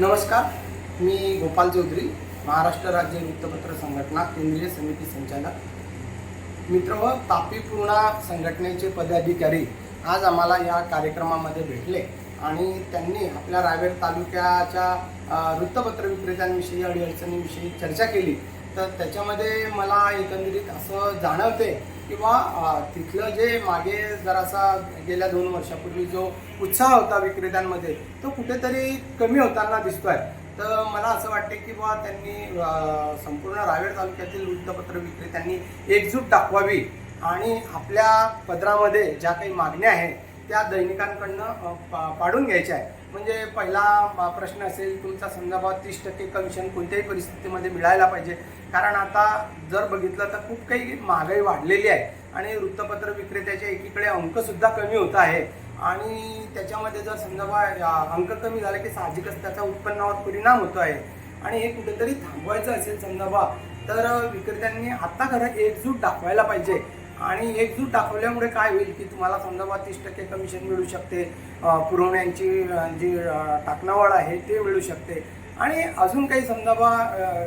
नमस्कार मी गोपाल चौधरी महाराष्ट्र राज्य वृत्तपत्र संघटना केंद्रीय समिती संचालक. मित्र व तापी पूर्णा संघटनेचे पदाधिकारी आज आम्हाला या कार्यक्रमामध्ये भेटले. आणि त्यांनी आपल्या रावेर तालुक्याच्या वृत्तपत्र विक्रेत्यांविषयी अडीअडचणीविषयी चर्चा केली. तर त्याच्यामध्ये मला एकंदरीत असं जाणवते किंवा तिथलं जे मागे जरासा गेल्या दोन वर्षापूर्वी जो उत्साह होता विक्रेत्यांमध्ये तो कुठेतरी कमी होताना दिसतोय. तर मला असं वाटते की बुवा त्यांनी संपूर्ण रावेर तालुक्यातील वृत्तपत्र विक्रेत्यांनी एकजूट दाखवावी. आणि आपल्या पदरामध्ये ज्या काही मागण्या आहेत त्या दैनिकांकडनं पा- पाडून घ्यायच्या आहे. म्हणजे पहिला प्रश्न असेल तुमचा संदर्भात तीस टक्के कमिशन कोणत्याही परिस्थितीमध्ये मिळायला पाहिजे. कारण आता जर बघितलं तर खूप काही महागाई वाढलेली आहे. आणि वृत्तपत्र विक्रेत्याच्या एकीकडे अंकसुद्धा कमी होत आहे. आणि त्याच्यामध्ये जर समजा अंक कमी झाला की साहजिकच त्याचा उत्पन्नावर परिणाम होतो आहे. आणि हे कुठेतरी थांबवायचं असेल समजा तर विक्रेत्यांनी आता खरं एकजूट दाखवायला पाहिजे. आणि एकजूट दाखवल्यामुळे काय होईल की तुम्हाला समजा बा तीस टक्के कमिशन मिळू शकते. पुरवण्यांची जी टाकणावळ आहे ते मिळू शकते. आणि अजून काही समजा बा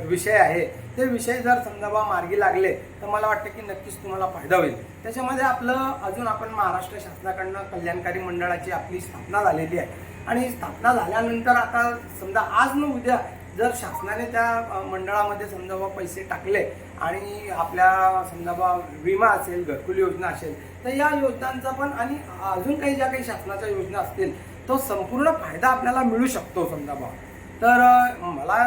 विषय आहे. ते विषय जर समजा बा मार्गी लागले तर मला वाटतं की नक्कीच तुम्हाला फायदा होईल. त्याच्यामध्ये आपलं अजून आपण महाराष्ट्र शासनाकडनं कल्याणकारी मंडळाची आपली स्थापना झालेली आहे. आणि स्थापना झाल्यानंतर आता समजा आज न उद्या जर शासनाने त्या मंडळामध्ये समजा बा पैसे टाकले आणि आपल्या समजा बा विमा असेल घरकुल योजना असेल तर या योजनांचा पण आणि अजून काही ज्या काही शासनाच्या योजना असतील तो संपूर्ण फायदा आपल्याला मिळू शकतो समजा बा तर मला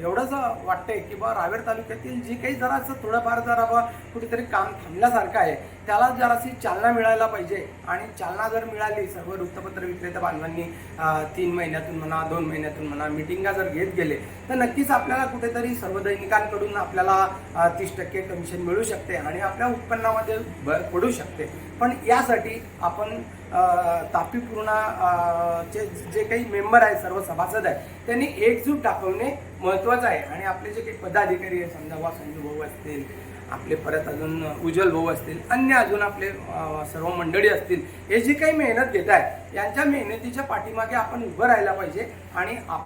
एवढंच वाटतंय की बा रावेर तालुक्यातील जी काही जरासं थोडंफार जरा बा कुठेतरी काम थांबल्यासारखं आहे. त्याला जराशी चालना मिळायला पाहिजे. आणि चालना जर मिळाली सर्व वृत्तपत्र विक्रेता बांधवांनी तीन महिन्यातून म्हणा दोन महिन्यातून म्हणा मिटिंगा जर घेत गेले तर नक्कीच आपल्याला कुठेतरी सर्व दैनिकांकडून आपल्याला तीस टक्के कमिशन मिळू शकते आणि आपल्या उत्पन्नामध्ये भर पडू शकते. पण यासाठी आपण अ, तापी चे जे काही मेंबर आहेत सर्व सभासद आहेत त्यांनी एकजूट दाखवणे महत्त्वाचं आहे. आणि आपले जे काही पदाधिकारी आहेत समजा वा संजू भाऊ असतील आपले परत अजून उज्ज्वल भाऊ असतील अन्य अजून आपले सर्व मंडळी असतील हे जी काही मेहनत घेत आहेत यांच्या मेहनतीच्या पाठीमागे आपण उभं राहायला पाहिजे आणि आप